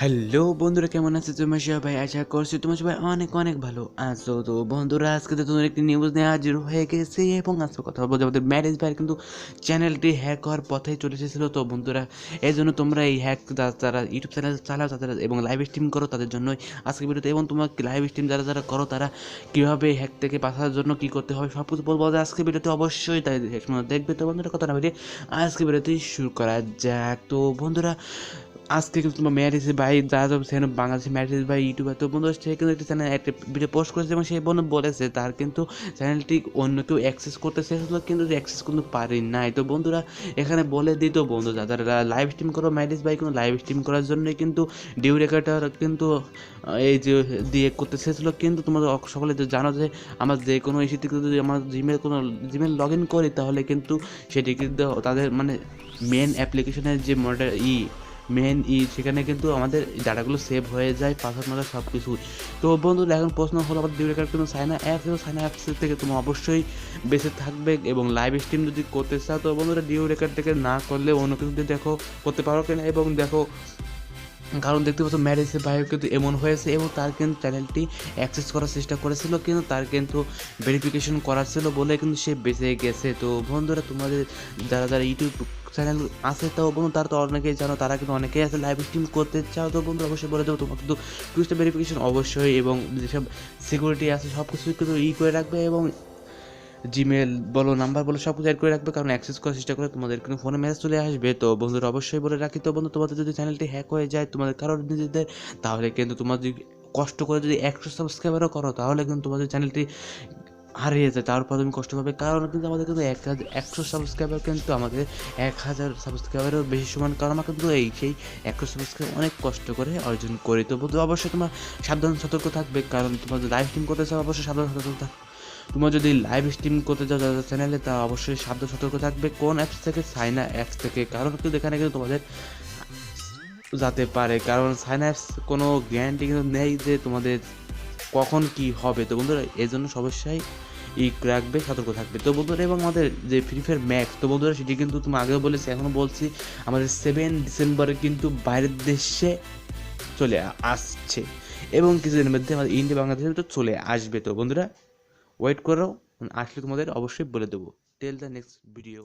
Hello বন্ধুরা, কেমন আছে তোমার সবাই? আশা করছি তোমার সবাই অনেক অনেক ভালো আছো। তো বন্ধুরা, আজকে তো তোমার একটি নিউজ নিয়ে হাজির হয়ে গেছে এবং আজকে কথা বলব আমাদের ম্যারেজ ভাইয়ের কিন্তু চ্যানেলটি হ্যাক হওয়ার পথে চলে এসেছিল। তো বন্ধুরা এই জন্য তোমরা এই হ্যাক যারা ইউটিউব চ্যানেল চালাও, তাদের এবং লাইভ স্ট্রিম করো, তাদের জন্যই আজকে ভিডিওতে এবং তোমার লাইভ স্ট্রিম যারা যারা করো, তারা কীভাবে হ্যাক থেকে বাঁচার জন্য কী করতে হবে সব কিছু বলব আজকে ভিডিওতে অবশ্যই। তাই দেখবে তো বন্ধুরা, কথা না বেরিয়ে আজকে ভিডিওতেই শুরু করা যাক। তো বন্ধুরা আজকে কিন্তু তোমার ম্যারেজ ভাই যারা সব সেখানে বাংলাদেশি ম্যারেজ ভাই ইউটিউবার তো বন্ধু, সে কিন্তু একটি চ্যানেল একটা ভিডিও পোস্ট করেছে এবং সেই বন্ধু বলেছে, তার কিন্তু চ্যানেলটি অন্য কেউ অ্যাক্সেস করতে চেয়েছিল কিন্তু অ্যাক্সেস কিন্তু পারি নাই। তো বন্ধুরা, এখানে বলে দিত বন্ধু যারা লাইভ স্ট্রিম করো ম্যারেজ ভাই কিন্তু লাইভ স্ট্রিম করার জন্যই কিন্তু ডিউ রেকর্ডার কিন্তু এই যে দিয়ে করতে চেয়েছিলো কিন্তু তোমাদের সকলে যে জানো যে, আমার যে কোনো ইস্যু থেকে যদি আমার জিমেল কোনো জিমেল লগ ইন করি, তাহলে কিন্তু সেটি কিন্তু তাদের মানে মেন অ্যাপ্লিকেশনের যে মডেল ই মেন ই, সেখানে কিন্তু আমাদের ডাটাগুলো সেভ হয়ে যায় পাসওয়ার্ড মারা সব কিছু তো বন্ধুরা এখন প্রশ্ন হলো, আমাদের ডিউ কার্ড কিন্তু সাইনা অ্যাপ এবং সাইনা অ্যাপস থেকে তুমি অবশ্যই বেঁচে থাকবে এবং লাইভ স্ট্রিম যদি করতে চাও, তো বন্ধুরা ডিউ রেকর্ড থেকে না করলে অন্য কিছু দেখো, করতে পারো কিনা? এবং দেখো কারণ দেখতে পাচ্ছ ম্যারেজের বাইরে কিন্তু এমন হয়েছে এবং তার কিন্তু চ্যানেলটি অ্যাক্সেস করার চেষ্টা করেছিল, কিন্তু তার কিন্তু ভেরিফিকেশন করার ছিল বলে কিন্তু সে বেঁচে গেছে। তো বন্ধুরা, তোমাদের যারা যারা ইউটিউব চ্যানেল আছে, তো বন্ধু, তারা তো অনেকেই জানো, তারা কিন্তু অনেকেই আছে লাইভ স্ট্রিম করতে চাও। তো বন্ধু অবশ্যই বলে দেবো তোমার কিন্তু টুইস্টার ভেরিফিকেশন অবশ্যই এবং যেসব সিকিউরিটি আছে সব কিছু কিন্তু ই করে রাখবে এবং জিমেল বলো নাম্বার বলো, সব অ্যাড করে রাখবে, কারণ অ্যাক্সেস করার চেষ্টা করে তোমাদের কিন্তু ফোনে মেসেজ চলে আসবে। তো বন্ধুরা, অবশ্যই বলে রাখি, তো বন্ধু, তোমাদের যদি চ্যানেলটি হ্যাক হয়ে যায়, তোমাদের কারোর নিজেদের, তাহলে কিন্তু তোমার যদি কষ্ট করে যদি একশো সাবস্ক্রাইবারও করো, তাহলে কিন্তু তোমাদের চ্যানেলটি হারিয়ে যায় তারপর তুমি কষ্ট পাবে। কারণ কিন্তু আমাদের কিন্তু এক হাজার একশো সাবস্ক্রাইবার কিন্তু আমাদের এক হাজার সাবস্ক্রাইবারও বেশি সমান, কারণ আমরা কিন্তু এই, সেই একশো সাবস্ক্রাইব অনেক কষ্ট করে অর্জন করি। তো বন্ধু, অবশ্যই তোমার সাবধান, সতর্ক থাকবে, কারণ তোমার লাইভ স্ট্রিম করতে চাও, অবশ্যই সাবধান, সতর্ক থাকবে তোমরা যদি লাইভ স্ট্রিম করতে চাও যাদের চ্যানেলে তা অবশ্যই সাবধান সতর্ক থাকবে। কোন অ্যাপস থেকে? সাইনা অ্যাপস থেকে। কারণ কিন্তু এখানে কিন্তু তোমাদের যাতে পারে। কারণ সাইনা অ্যাপস কোনো গ্যারান্টি কিন্তু নেই যে তোমাদের কখন কি হবে। তো বন্ধুরা এই জন্য সমস্যায় ই রাখবে, সতর্ক থাকবে। তো বন্ধুরা, এবং আমাদের যে ফ্রি ফায়ার ম্যাক্স তো বন্ধুরা, সেটি কিন্তু তুমি আগেও বলেছি এখনও বলছি, আমাদের সেভেন ডিসেম্বরে কিন্তু বাইরের দেশে চলে আসছে। এবং কিছুদিনের মধ্যে আমাদের ইন্ডিয়া বাংলাদেশে তো চলে আসবে। তো বন্ধুরা ওয়েট করো আসলে তোমাদের অবশ্যই বলে দেবো। Tell the next video